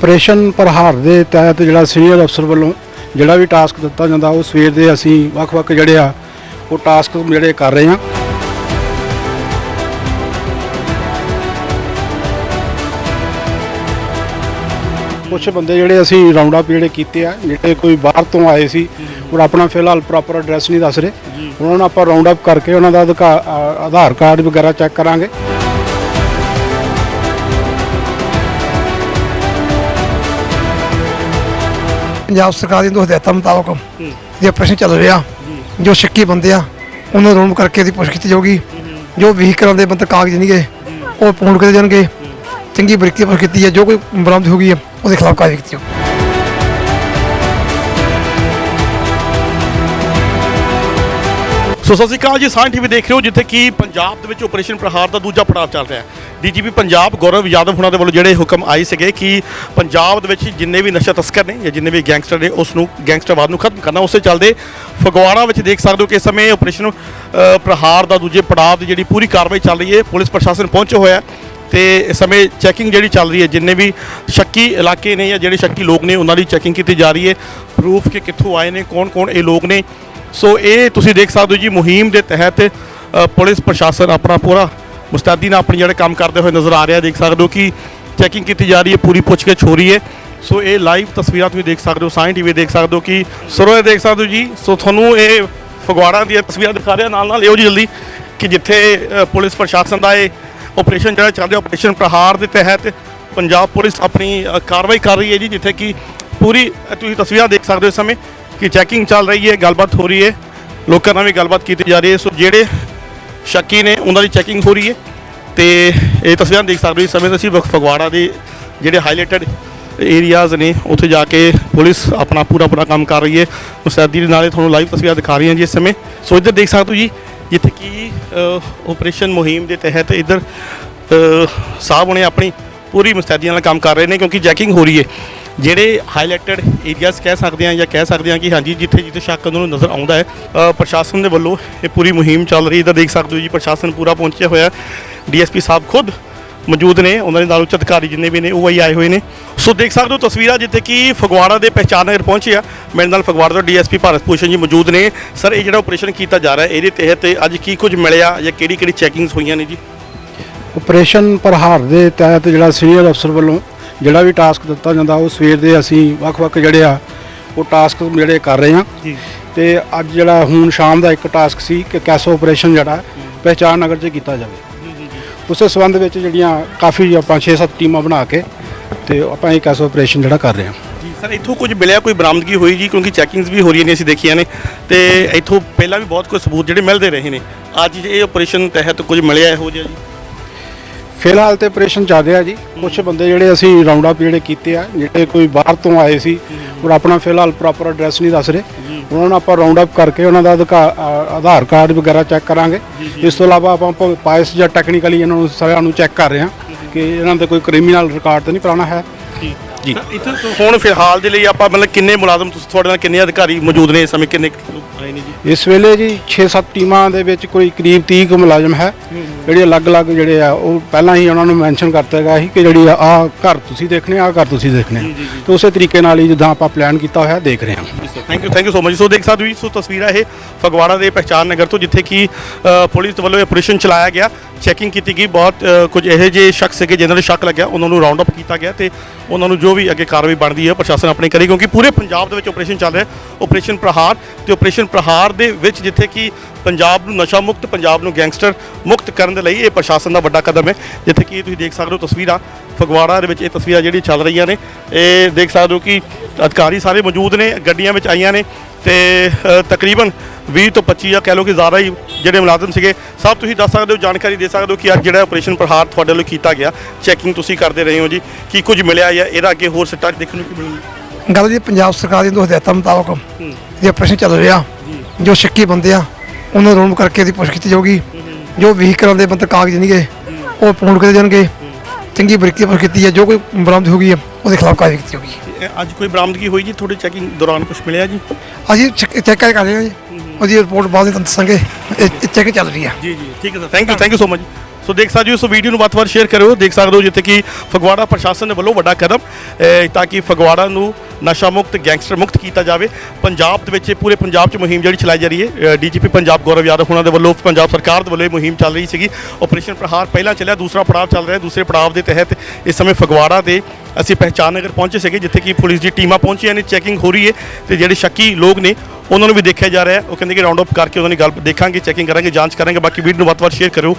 Operation ਪ੍ਰਹਾਰ ਦੇ ਤਹਿਤ ਜਿਹੜਾ ਸੀਨੀਅਰ ਅਫਸਰ ਵੱਲੋਂ ਜਿਹੜਾ ਵੀ ਟਾਸਕ ਦਿੱਤਾ ਜਾਂਦਾ ਉਹ ਸਵੇਰ ਦੇ ਅਸੀਂ ਵੱਖ-ਵੱਖ ਜਿਹੜੇ ਆ ਉਹ ਟਾਸਕ ਜਿਹੜੇ ਕਰ ਰਹੇ ਹਾਂ। ਕੁਝ ਬੰਦੇ ਜਿਹੜੇ ਅਸੀਂ ਰਾਉਂਡ ਅਪ ਜਿਹੜੇ ਕੀਤੇ ਆ ਜਿਹੜੇ ਕੋਈ ਬਾਹਰ ਤੋਂ ਆਏ ਸੀ ਔਰ ਆਪਣਾ ਫਿਲਹਾਲ ਪ੍ਰੋਪਰ ਐਡਰੈਸ ਨਹੀਂ ਦੱਸ ਰਹੇ। ਉਹਨਾਂ ਨੂੰ ਆਪਾਂ ਰਾਉਂਡ ਅਪ ਕਰਕੇ ਉਹਨਾਂ ਦਾ ਆ- ਆਧਾਰ ਕਾਰਡ ਵਗੈਰਾ ਚੈੱਕ ਕਰਾਂਗੇ। ਪੰਜਾਬ ਸਰਕਾਰ ਦੀਆਂ ਦੋ ਹਦਾਇਤਾਂ ਮੁਤਾਬਕ ਇਹ ਆਪਰੇਸ਼ਨ ਚੱਲ ਰਿਹਾ ਜੋ। ਸ਼ੱਕੀ ਬੰਦੇ ਆ ਉਹਨਾਂ ਨੂੰ ਰੋਮ ਕਰਕੇ ਦੀ ਪੁੱਛ ਕੀਤੀ ਜਾਊਗੀ। ਜੋ ਵਹੀਕਲਾਂ ਦੇ ਬੰਦੇ ਕਾਗਜ਼ ਨਹੀਂ ਗਏ ਉਹ ਪੂर्ण ਕੀਤੇ ਜਾਣਗੇ। ਚੰਗੀ ਬਰੀਕੀ ਪੁੱਛ ਕੀਤੀ ਹੈ ਜੋ ਕੋਈ ਬਰਾਮਦ ਹੋ ਗਈ ਹੈ ਉਹਦੇ ਖਿਲਾਫ ਕਾਰਵਾਈ ਕੀਤੀ ਜਾਊਗੀ ਸੋ ਸਤਿ ਸ਼੍ਰੀ ਅਕਾਲ ਜੀ, ਸਾਇੰਸ ਟੀਵੀ ਦੇਖ ਰਹੇ ਹੋ, ਜਿੱਥੇ ਕਿ ਪੰਜਾਬ ਦੇ ਵਿੱਚ ਆਪਰੇਸ਼ਨ ਪ੍ਰਹਾਰ ਦਾ ਦੂਜਾ ਪੜਾਅ ਚੱਲ ਰਿਹਾ ਹੈ। ਡੀਜੀਪੀ ਪੰਜਾਬ ਗੌਰਵ ਯਾਦਵ ਹੁਣਾਂ ਦੇ ਵੱਲੋਂ ਜਿਹੜੇ ਹੁਕਮ ਆਏ ਸੀਗੇ ਕਿ ਪੰਜਾਬ ਦੇ ਵਿੱਚ ਜਿੰਨੇ ਵੀ ਨਸ਼ਾ ਤਸਕਰ ਨੇ ਜਾਂ ਜਿੰਨੇ ਵੀ ਗੈਂਗਸਟਰ ਨੇ, ਉਸ ਨੂੰ ਗੈਂਗਸਟਰਵਾਦ ਨੂੰ ਖਤਮ ਕਰਨਾ, ਉਸੇ ਚੱਲਦੇ ਫਗਵਾੜਾ ਵਿੱਚ ਦੇਖ ਸਕਦੇ ਹੋ ਕਿ ਇਸ ਸਮੇਂ ਆਪਰੇਸ਼ਨ ਪ੍ਰਹਾਰ ਦਾ ਦੂਜੇ ਪੜਾਅ ਦੀ ਜਿਹੜੀ ਪੂਰੀ ਕਾਰਵਾਈ ਚੱਲ ਰਹੀ ਹੈ, ਪੁਲਿਸ ਪ੍ਰਸ਼ਾਸਨ ਪਹੁੰਚਿਆ ਹੋਇਆ ਹੈ ਤੇ ਇਸ ਸਮੇਂ ਚੈਕਿੰਗ ਜਿਹੜੀ ਚੱਲ ਰਹੀ ਹੈ, ਜਿੰਨੇ ਵੀ ਸ਼ੱਕੀ ਇਲਾਕੇ ਨੇ ਜਾਂ ਜਿਹੜੇ ਸ਼ੱਕੀ ਲੋਕ ਨੇ, ਉਹਨਾਂ ਦੀ ਚੈਕਿੰਗ ਕੀਤੀ ਜਾ ਰਹੀ ਹੈ। ਪ੍ਰੂਫ ਕਿ ਕਿੱਥੋਂ ਆਏ ਨੇ, ਕੌਣ-ਕੌਣ ਇਹ ਲੋਕ ਨੇ ਸੋ ਇਹ ਤੁਸੀਂ ਦੇਖ ਸਕਦੇ ਹੋ ਜੀ, ਮੁਹਿੰਮ ਦੇ ਤਹਿਤ ਪੁਲਿਸ ਪ੍ਰਸ਼ਾਸਨ ਆਪਣਾ ਪੂਰਾ ਮੁਸਤੈਦੀ ਨਾਲ ਆਪਣੀ ਜਿਹੜੇ ਕੰਮ ਕਰਦੇ ਹੋਏ ਨਜ਼ਰ ਆ ਰਿਹਾ ਦੇਖ ਸਕਦੇ ਹੋ ਕਿ ਚੈਕਿੰਗ ਕੀਤੀ ਜਾ ਰਹੀ ਹੈ, ਪੂਰੀ ਪੁੱਛਗਿੱਛ ਹੋ ਰਹੀ ਹੈ। ਸੋ ਇਹ ਲਾਈਵ ਤਸਵੀਰਾਂ ਤੁਸੀਂ ਦੇਖ ਸਕਦੇ ਹੋ ਸਾਇੰਸ ਟੀਵੀ ਦੇਖ ਸਕਦੇ ਹੋ ਕਿ ਸਰੋਏ ਦੇਖ ਸਕਦੇ ਹੋ ਜੀ। ਸੋ ਤੁਹਾਨੂੰ ਇਹ ਫਗਵਾੜਾ ਦੀਆਂ ਤਸਵੀਰਾਂ ਦਿਖਾ ਰਿਹਾ, ਨਾਲ ਨਾਲ ਇਹੋ ਜੀ ਜਲਦੀ ਕਿ ਜਿੱਥੇ ਪੁਲਿਸ ਪ੍ਰਸ਼ਾਸਨ ਦਾ ਇਹ ਆਪਰੇਸ਼ਨ ਜਿਹੜਾ ਚੱਲ ਰਿਹਾ ਆਪਰੇਸ਼ਨ ਪ੍ਰਹਾਰ ਦੇ ਤਹਿਤ ਪੰਜਾਬ ਪੁਲਿਸ ਆਪਣੀ ਕਾਰਵਾਈ ਕਰ ਰਹੀ ਹੈ ਜੀ, ਜਿੱਥੇ ਕਿ ਪੂਰੀ ਤੁਸੀਂ ਤਸਵੀਰਾਂ ਦੇਖ ਸਕਦੇ ਹੋ ਇਸ ਸਮੇਂ। ਕਿ ਚੈਕਿੰਗ ਚੱਲ ਰਹੀ ਹੈ ਗੱਲਬਾਤ ਹੋ ਰਹੀ ਹੈ। ਲੋਕਾਂ ਨਾਲ ਵੀ ਗੱਲਬਾਤ ਕੀਤੀ ਜਾ ਰਹੀ ਹੈ। ਸੋ ਜਿਹੜੇ ਸ਼ੱਕੀ ਨੇ ਉਹਨਾਂ ਦੀ ਚੈਕਿੰਗ ਹੋ ਰਹੀ ਹੈ। ਤੇ ਇਹ ਤਸਵੀਰਾਂ ਦੇਖ ਸਕਦੇ ਹੋ ਇਸ ਸਮੇਂ ਅਸੀਂ ਫਗ- ਫਗਵਾੜਾ ਦੇ ਜਿਹੜੇ ਹਾਈਲਾਈਟਡ ਏਰੀਆਜ਼ ਨੇ ਉੱਥੇ ਜਾ ਕੇ ਪੁਲਿਸ ਆਪਣਾ ਪੂਰਾ ਪੂਰਾ ਕੰਮ ਕਰ ਰਹੀ ਹੈ। ਮੁਸਤੈਦੀ ਦੇ ਨਾਲੇ ਤੁਹਾਨੂੰ ਲਾਈਵ ਤਸਵੀਰਾਂ ਦਿਖਾ ਰਹੀਆਂ ਜੀ ਇਸ ਸਮੇਂ। ਸੋ ਇੱਧਰ ਦੇਖ ਸਕਦੇ ਹੋ ਜੀ ਜਿੱਥੇ ਕਿ ਆਪਰੇਸ਼ਨ ਮੁਹਿੰਮ ਦੇ ਤਹਿਤ ਇੱਧਰ ਅ, ਸਾਹਿਬ ਨੇ ਆਪਣੀ ਪੂਰੀ ਮੁਸਤੈਦੀਆਂ ਨਾਲ ਕੰਮ ਕਰ ਰਹੇ ਨੇ ਕਿਉਂਕਿ ਚੈਕਿੰਗ ਹੋ ਰਹੀ ਹੈ। ਜਿਹੜੇ ਹਾਈਲਾਈਟਡ ਏਰੀਆਜ਼ ਕਹਿ ਸਕਦੇ ਆ ਜਾਂ ਕਹਿ ਸਕਦੇ ਆ ਕਿ ਹਾਂਜੀ, ਜਿੱਥੇ ਜਿੱਥੇ ਸ਼ੱਕ ਉਹਨਾਂ ਨੂੰ ਨਜ਼ਰ ਆਉਂਦਾ ਹੈ ਪ੍ਰਸ਼ਾਸਨ ਦੇ ਵੱਲੋਂ ਇਹ ਪੂਰੀ ਮੁਹਿੰਮ ਚੱਲ ਰਹੀ ਤਾਂ ਦੇਖ ਸਕਦੇ ਹੋ ਜੀ, ਪ੍ਰਸ਼ਾਸਨ ਪੂਰਾ ਪਹੁੰਚਿਆ ਹੋਇਆ ਡੀਐਸਪੀ ਸਾਹਿਬ ਖੁਦ ਮੌਜੂਦ ਨੇ, ਉਹਨਾਂ ਦੇ ਨਾਲ ਉੱਚ ਅਧਿਕਾਰੀ ਜਿੰਨੇ ਵੀ ਨੇ, ਉਹ ਹੀ ਆਏ ਹੋਏ ਨੇ। ਸੋ ਦੇਖ ਸਕਦੇ ਹੋ ਤਸਵੀਰਾਂ ਜਿੱਥੇ ਕਿ ਫਗਵਾੜਾ ਦੇ ਪਹਿਚਾਨ ਨਗਰ ਪਹੁੰਚੇ ਆ। ਮੇਰੇ ਨਾਲ ਫਗਵਾੜਾ ਤੋਂ ਡੀਐਸਪੀ ਭਾਰਤ ਭੂਸ਼ਣ ਜੀ ਮੌਜੂਦ ਨੇ। ਸਰ, ਇਹ ਜਿਹੜਾ ਆਪਰੇਸ਼ਨ ਕੀਤਾ ਜਾ ਰਿਹਾ ਇਹਦੇ ਤਹਿਤ ਅੱਜ ਕੀ ਕੁਝ ਮਿਲਿਆ ਜਾਂ ਕਿਹੜੀ ਕਿਹੜੀ ਚੈਕਿੰਗਸ ਹੋਈਆਂ ਨੇ ਜੀ? ਆਪਰੇਸ਼ਨ ਪ੍ਰਹਾਰ ਦੇ ਤਹਿਤ ਜਿਹੜਾ ਸੀਨੀਅਰ ਅਫਸਰ ਵੱਲੋਂ ਜਿਹੜਾ ਵੀ ਟਾਸਕ ਦਿੱਤਾ ਜਾਂਦਾ ਉਹ ਸਵੇਰ ਦੇ ਅਸੀਂ ਵੱਖ-ਵੱਖ ਜਿਹੜੇ ਆ ਉਹ ਟਾਸਕ ਜਿਹੜੇ ਕਰ ਰਹੇ ਹਾਂ। ਜੀ। ਤੇ ਅੱਜ ਜਿਹੜਾ ਹੁਣ ਸ਼ਾਮ ਦਾ ਇੱਕ ਟਾਸਕ ਸੀ ਕਿ ਕੈਸੋ ਆਪਰੇਸ਼ਨ ਜਿਹੜਾ ਹੈ, ਪਹਿਚਾਣ ਨਗਰ 'ਚ ਕੀਤਾ ਜਾਵੇ। ਉਸੇ ਸਬੰਧ ਵਿੱਚ ਜਿਹੜੀਆਂ ਕਾਫੀ ਆਪਾਂ 6-7 ਟੀਮਾਂ ਬਣਾ ਕੇ ਤੇ ਆਪਾਂ ਇਹ ਕੈਸੋ ਆਪਰੇਸ਼ਨ ਜਿਹੜਾ ਕਰ ਰਹੇ ਹਾਂ। ਜੀ ਸਰ ਇੱਥੋਂ ਕੁਝ ਮਿਲਿਆ ਕੋਈ ਬਰਾਮਦਗੀ ਹੋਈ ਜੀ? ਕਿਉਂਕਿ ਚੈਕਿੰਗਸ ਵੀ ਹੋ ਰਹੀਆਂ ਨੇ ਅਸੀਂ ਦੇਖੀਆਂ ਨੇ। ਤੇ ਇੱਥੋਂ ਪਹਿਲਾਂ ਵੀ ਬਹੁਤ ਕੁਝ ਸਬੂਤ ਜਿਹੜੇ ਮਿਲਦੇ ਰਹੇ ਨੇ। ਅੱਜ ਇਹ ਆਪਰੇਸ਼ਨ ਤਹਿਤ ਕੁਝ ਮਿਲਿਆ ਇਹੋ ਜਿਹਾ ਜੀ? ਫਿਲਹਾਲ ਤੇ ਆਪਰੇਸ਼ਨ ਚੱਲ ਰਿਹਾ ਜੀ। ਕੁਝ ਬੰਦੇ ਜਿਹੜੇ ਅਸੀਂ ਰਾਉਂਡ ਅਪ ਜਿਹੜੇ ਕੀਤੇ ਆ ਜਿਹੜੇ ਕੋਈ ਬਾਹਰ ਤੋਂ ਆਏ ਸੀ ਔਰ ਆਪਣਾ ਫਿਲਹਾਲ ਪ੍ਰੋਪਰ ਐਡਰੈਸ ਨਹੀਂ ਦੱਸ ਰਹੇ। ਉਹਨਾਂ ਨੂੰ ਆਪਾਂ ਰਾਉਂਡ ਅਪ ਕਰਕੇ ਉਹਨਾਂ ਦਾ ਅਧਿਕਾ- ਆ- ਆਧਾਰ ਕਾਰਡ ਵਗੈਰਾ ਚੈੱਕ ਕਰਾਂਗੇ। ਇਸ ਤੋਂ ਇਲਾਵਾ ਆਪਾਂ ਪਾਇਸ ਜਾਂ ਟੈਕਨੀਕਲੀ ਇਹਨਾਂ ਨੂੰ ਸਾਰਿਆਂ ਨੂੰ ਚੈੱਕ ਕਰ ਰਹੇ ਹਾਂ ਕਿ ਇਹਨਾਂ ਦੇ ਕੋਈ ਕ੍ਰਿਮੀਨਲ ਰਿਕਾਰਡ ਤਾਂ ਨਹੀਂ ਪੁਰਾਣਾ ਹੈ। ਜੀ। ਹੁਣ ਫਿਲਹਾਲ ਦੇ ਲਈ ਆਪਾਂ ਮਤਲਬ ਕਿੰਨੇ ਮੁਲਾਜ਼ਮ ਤੁਸੀਂ ਤੁਹਾਡੇ ਨਾਲ ਕਿੰਨੇ ਅਧਿਕਾਰੀ ਮੌਜੂਦ ਨੇ ਇਸ ਸਮੇਂ ਕਿੰਨੇ ਕੁ ਲੋਕ ਆਏ ਨੇ ਜੀ? ਇਸ ਵੇਲੇ ਜੀ 6-7 ਟੀਮਾਂ ਦੇ ਵਿੱਚ ਕੋਈ ਕਰੀਬ 30 ਕੁ ਮੁਲਾਜ਼ਮ ਹੈ। ਜਿਹੜੇ ਅਲੱਗ-ਅਲੱਗ ਜਿਹੜੇ ਆ ਉਹ ਪਹਿਲਾਂ ਹੀ ਉਹਨਾਂ ਨੂੰ ਮੈਂਸ਼ਨ ਕਰਤਾ ਗਿਆ ਸੀ ਕਿ ਜਿਹੜੀ ਆ ਆਹ ਘਰ ਤੁਸੀਂ ਦੇਖਣੇ ਆ ਆਹ ਘਰ ਤੁਸੀਂ ਦੇਖਣੇ। ਆ ਤੇ ਉਸੇ ਤਰੀਕੇ ਨਾਲ ਹੀ ਜਿੱਦਾਂ ਆਪਾਂ ਪਲਾਨ ਕੀਤਾ ਹੋਇਆ ਦੇਖ ਰਹੇ ਹਾਂ। Thank you thank you so much so ਦੇਖ ਸਕਦੇ ਹੋ ਜੀ, ਸੋ ਤਸਵੀਰਾਂ ਇਹ ਫਗਵਾੜਾ ਦੇ ਪਹਿਚਾਨ ਨਗਰ ਤੋਂ ਜਿੱਥੇ ਕਿ ਪੁਲਿਸ ਵੱਲੋਂ ਆਪਰੇਸ਼ਨ ਚਲਾਇਆ ਗਿਆ। ਚੈਕਿੰਗ ਕੀਤੀ ਗਈ, ਬਹੁਤ ਕੁਝ ਇਹੋ ਜਿਹੇ ਸ਼ਖਸ ਸੀਗੇ ਜਿਨ੍ਹਾਂ ਨੂੰ ਸ਼ੱਕ ਲੱਗਿਆ, ਉਹਨਾਂ ਨੂੰ ਰਾਉਂਡ ਅਪ ਕੀਤਾ ਗਿਆ ਤੇ ਉਹਨਾਂ ਨੂੰ ਜੋ ਵੀ ਅੱਗੇ ਕਾਰਵਾਈ ਬਣਦੀ ਹੈ, ਪ੍ਰਸ਼ਾਸਨ ਆਪਣੀ ਕਰੇ, ਕਿਉਂਕਿ ਪੂਰੇ ਪੰਜਾਬ ਦੇ ਵਿੱਚ ਆਪਰੇਸ਼ਨ ਚੱਲ ਰਿਹਾ ਹੈ ਆਪਰੇਸ਼ਨ ਪ੍ਰਹਾਰ ਤੇ ਆਪਰੇਸ਼ਨ ਪ੍ਰਹਾਰ ਦੇ ਵਿੱਚ ਜਿੱਥੇ ਕਿ ਪੰਜਾਬ ਨੂੰ ਨਸ਼ਾ ਮੁਕਤ, ਪੰਜਾਬ ਨੂੰ ਗੈਂਗਸਟਰ ਮੁਕਤ ਕਰਨ ਦੇ ਲਈ ਇਹ ਪ੍ਰਸ਼ਾਸਨ ਦਾ ਵੱਡਾ ਕਦਮ ਹੈ। ਜਿੱਥੇ ਕਿ ਤੁਸੀਂ ਦੇਖ ਸਕਦੇ ਹੋ ਤਸਵੀਰਾਂ, ਫਗਵਾੜਾ ਦੇ ਵਿੱਚ ਇਹ ਤਸਵੀਰਾਂ ਜਿਹੜੀ ਚੱਲ ਰਹੀਆਂ ਨੇ, ਇਹ ਦੇਖ ਸਕਦੇ ਹੋ ਕਿ ਅਧਿਕਾਰੀ ਸਾਰੇ ਮੌਜੂਦ ਨੇ, ਗੱਡੀਆਂ ਵਿੱਚ ਆਈਆਂ ਨੇ ਤੇ ਤਕਰੀਬਨ 20 ਤੋਂ 25 ਜਾਂ ਕਹਿ ਲਓ ਕਿ ਜ਼ਿਆਦਾ ਹੀ ਜਿਹੜੇ ਮੁਲਾਜ਼ਮ ਸੀਗੇ ਸਭ ਤੁਸੀਂ ਦੱਸ ਸਕਦੇ ਹੋ ਜਾਣਕਾਰੀ ਦੇ ਸਕਦੇ ਹੋ ਕਿ ਅੱਜ ਜਿਹੜਾ ਆਪਰੇਸ਼ਨ ਪ੍ਰਹਾਰ ਤੁਹਾਡੇ ਵੱਲੋਂ ਕੀਤਾ ਗਿਆ। ਚੈਕਿੰਗ ਤੁਸੀਂ ਕਰਦੇ ਰਹੇ ਹੋ ਜੀ ਕੀ ਕੁਝ ਮਿਲਿਆ ਜਾਂ ਇਹਦਾ ਅੱਗੇ ਹੋਰ ਸੱਟਾਂ ਦੇਖਣ ਨੂੰ ਕੀ ਮਿਲੂਗੀ? ਗੱਲ ਜੀ ਪੰਜਾਬ ਸਰਕਾਰ ਦੀਆਂ ਦੋ ਹਦਾਇਤਾਂ ਮੁਤਾਬਕ ਇਹ ਆਪਰੇਸ਼ਨ ਚੱਲ ਰਿਹਾ। ਜੋ। ਸ਼ੱਕੀ ਬੰਦੇ ਆ ਉਹਨਾਂ ਨੂੰ ਰੋਮ ਕਰਕੇ ਦੀ ਪੁੱਛ ਕੀਤੀ ਜਾਊਗੀ। ਜੋ ਵਹੀਕਲਾਂ ਦੇ ਬੰਦੇ ਕਾਗਜ਼ ਨਹੀਂ ਗਏ ਉਹ ਪੂर्ण ਕੀਤੇ ਜਾਣਗੇ। ਚੰਗੀ ਬਰੀਕੀ ਪੁੱਛ ਕੀਤੀ ਹੈ ਜੋ ਕੋਈ ਬਰਾਮਦ ਹੋ ਗਈ ਹੈ ਉਹਦੇ ਖਿਲਾਫ ਕਾਰਵਾਈ ਕੀਤੀ ਜਾਊਗੀ ਇਹ ਅੱਜ ਕੋਈ ਬਰਾਮਦਗੀ ਹੋਈ ਜੀ? ਤੁਹਾਡੇ ਚੈਕਿੰਗ ਦੌਰਾਨ ਕੁਝ ਮਿਲਿਆ ਜੀ? ਅਸੀਂ ਚੈੱਕ ਕਰ ਰਹੇ ਹਾਂ ਜੀ। ਉਹਦੀ ਰਿਪੋਰਟ ਬਾਅਦ ਵਿੱਚ ਤੁਹਾਨੂੰ ਦੱਸਾਂਗੇ ਇਹ ਚੈੱਕ ਚੱਲ ਰਹੀ ਹੈ। ਜੀ ਜੀ। ਠੀਕ ਹੈ sir thank you thank you so much so ਦੇਖ ਸਕਦੇ ਹੋ, ਇਸ ਵੀਡੀਓ ਨੂੰ ਵੱਧ ਤੋਂ ਵੱਧ ਸ਼ੇਅਰ ਕਰਿਓ। ਦੇਖ ਸਕਦੇ ਹੋ ਜਿੱਥੇ ਕਿ ਫਗਵਾੜਾ ਪ੍ਰਸ਼ਾਸਨ ਦੇ ਵੱਲੋਂ ਵੱਡਾ ਕਦਮ ਤਾਂ ਕਿ ਫਗਵਾੜਾ ਨੂੰ ਨਸ਼ਾ ਮੁਕਤ, ਗੈਂਗਸਟਰ ਮੁਕਤ ਕੀਤਾ ਜਾਵੇ। ਪੰਜਾਬ ਦੇ ਵਿੱਚ ਪੂਰੇ ਪੰਜਾਬ 'ਚ ਮੁਹਿੰਮ ਜਿਹੜੀ ਚਲਾਈ ਜਾ ਰਹੀ ਹੈ ਡੀਜੀਪੀ ਪੰਜਾਬ ਗੌਰਵ ਯਾਦਵ ਉਹਨਾਂ ਦੇ ਵੱਲੋਂ, ਪੰਜਾਬ ਸਰਕਾਰ ਦੇ ਵੱਲੋਂ ਇਹ ਮੁਹਿੰਮ ਚੱਲ ਰਹੀ ਸੀਗੀ। ਆਪਰੇਸ਼ਨ ਪ੍ਰਹਾਰ ਪਹਿਲਾਂ ਚੱਲਿਆ, ਦੂਸਰਾ ਪੜਾਅ ਚੱਲ ਰਿਹਾ, ਦੂਸਰੇ ਪੜਾਅ ਦੇ ਤਹਿਤ ਇਸ ਸਮੇਂ ਫਗਵਾੜਾ ਦੇ ਅਸੀਂ ਪਹਿਚਾਨ ਨਗਰ ਪਹੁੰਚੇ ਸੀਗੇ, ਜਿੱਥੇ ਕਿ ਪੁਲਿਸ ਦੀ ਟੀਮਾਂ ਪਹੁੰਚੀਆਂ ਨੇ ਚੈਕਿੰਗ ਹੋ ਰਹੀ ਹੈ ਤੇ ਜਿਹੜੇ ਸ਼ੱਕੀ ਲੋਕ ਨੇ, ਉਹਨਾਂ ਨੂੰ ਵੀ ਦੇਖਿਆ ਜਾ ਰਿਹਾ ਹੈ। ਉਹ ਕਹਿੰਦੇ ਕਿ ਰਾਉਂਡ ਅਪ ਕਰਕੇ ਉਹਨਾਂ ਦੀ ਗੱਲ ਦੇਖਾਂਗੇ ਚੈਕਿੰਗ ਕਰਾਂਗੇ, ਜਾਂਚ ਕਰਾਂਗੇ, ਬਾਕੀ ਵੀਡੀਓ ਨੂੰ ਵੱਧ ਤੋਂ ਵੱਧ ਸ਼ੇਅਰ ਕਰਿਓ।